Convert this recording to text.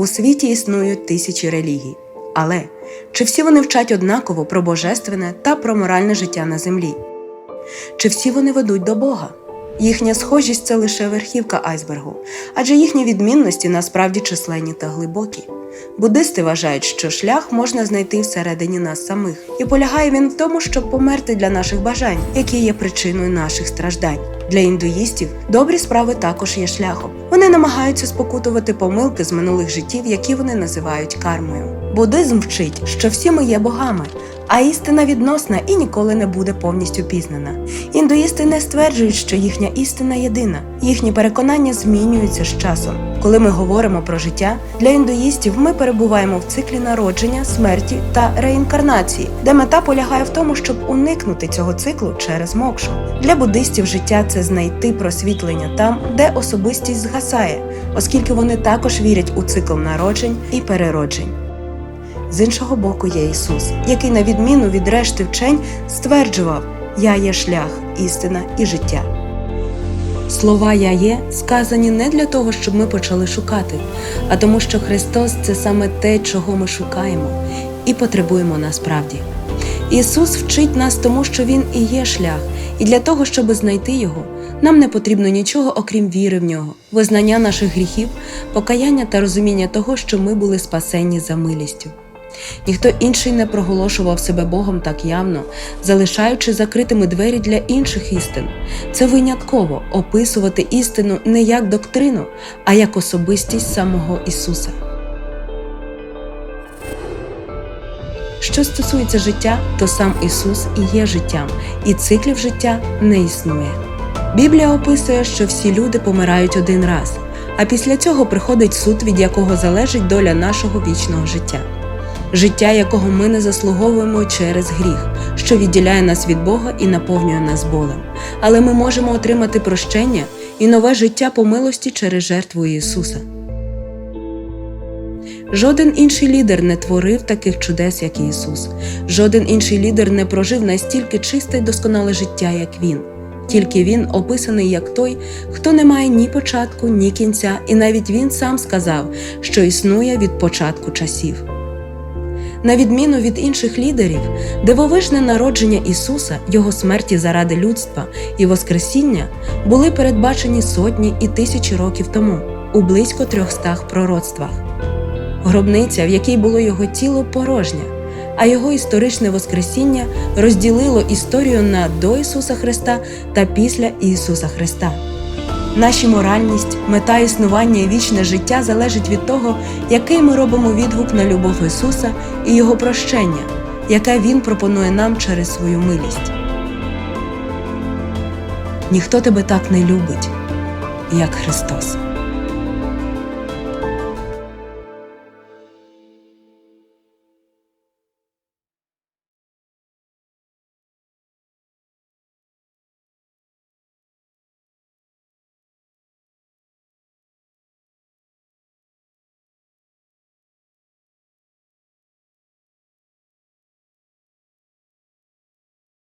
У світі існують тисячі релігій, але чи всі вони вчать однаково про божественне та про моральне життя на землі? Чи всі вони ведуть до Бога? Їхня схожість це лише верхівка айсбергу, адже їхні відмінності насправді численні та глибокі. Буддисти вважають, що шлях можна знайти всередині нас самих, і полягає він в тому, щоб померти для наших бажань, які є причиною наших страждань. Для індуїстів добрі справи також є шляхом. Вони намагаються спокутувати помилки з минулих життів, які вони називають кармою. Буддизм вчить, що всі ми є богами, а істина відносна і ніколи не буде повністю пізнана. Індуїсти не стверджують, що їхня істина єдина. Їхні переконання змінюються з часом. Коли ми говоримо про життя, для індуїстів ми перебуваємо в циклі народження, смерті та реінкарнації, де мета полягає в тому, щоб уникнути цього циклу через мокшу. Для буддистів життя це знайти просвітлення там, де особистість згасає, оскільки вони також вірять у цикл народжень і перероджень. З іншого боку є Ісус, який, на відміну від решти вчень, стверджував: Я є шлях, істина і життя. Слова Я є сказані не для того, щоб ми почали шукати, а тому, що Христос це саме те, чого ми шукаємо і потребуємо насправді. Ісус вчить нас тому, що Він і є шлях, і для того, щоб знайти Його, нам не потрібно нічого, окрім віри в нього, визнання наших гріхів, покаяння та розуміння того, що ми були спасені за милістю. Ніхто інший не проголошував себе Богом так явно, залишаючи закритими двері для інших істин. Це винятково описувати істину не як доктрину, а як особистість самого Ісуса. Що стосується життя, то сам Ісус і є життям, і циклів життя не існує. Біблія описує, що всі люди помирають один раз, а після цього приходить суд, від якого залежить доля нашого вічного життя життя, якого ми не заслуговуємо через гріх, що відділяє нас від Бога і наповнює нас болем. Але ми можемо отримати прощення і нове життя по милості через жертву Ісуса. Жоден інший лідер не творив таких чудес, як Ісус. Жоден інший лідер не прожив настільки чисте й досконале життя, як Він. Тільки він описаний як той, хто не має ні початку, ні кінця, і навіть він сам сказав, що існує від початку часів. На відміну від інших лідерів, дивовижне народження Ісуса, Його смерті заради людства і Воскресіння були передбачені сотні і тисячі років тому у близько трьохстах пророцтвах. Гробниця, в якій було його тіло, порожня, а його історичне Воскресіння розділило історію на до Ісуса Христа та після Ісуса Христа. Наші моральність, мета існування і вічне життя залежить від того, який ми робимо відгук на любов Ісуса і Його прощення, яке Він пропонує нам через свою милість. Ніхто тебе так не любить, як Христос.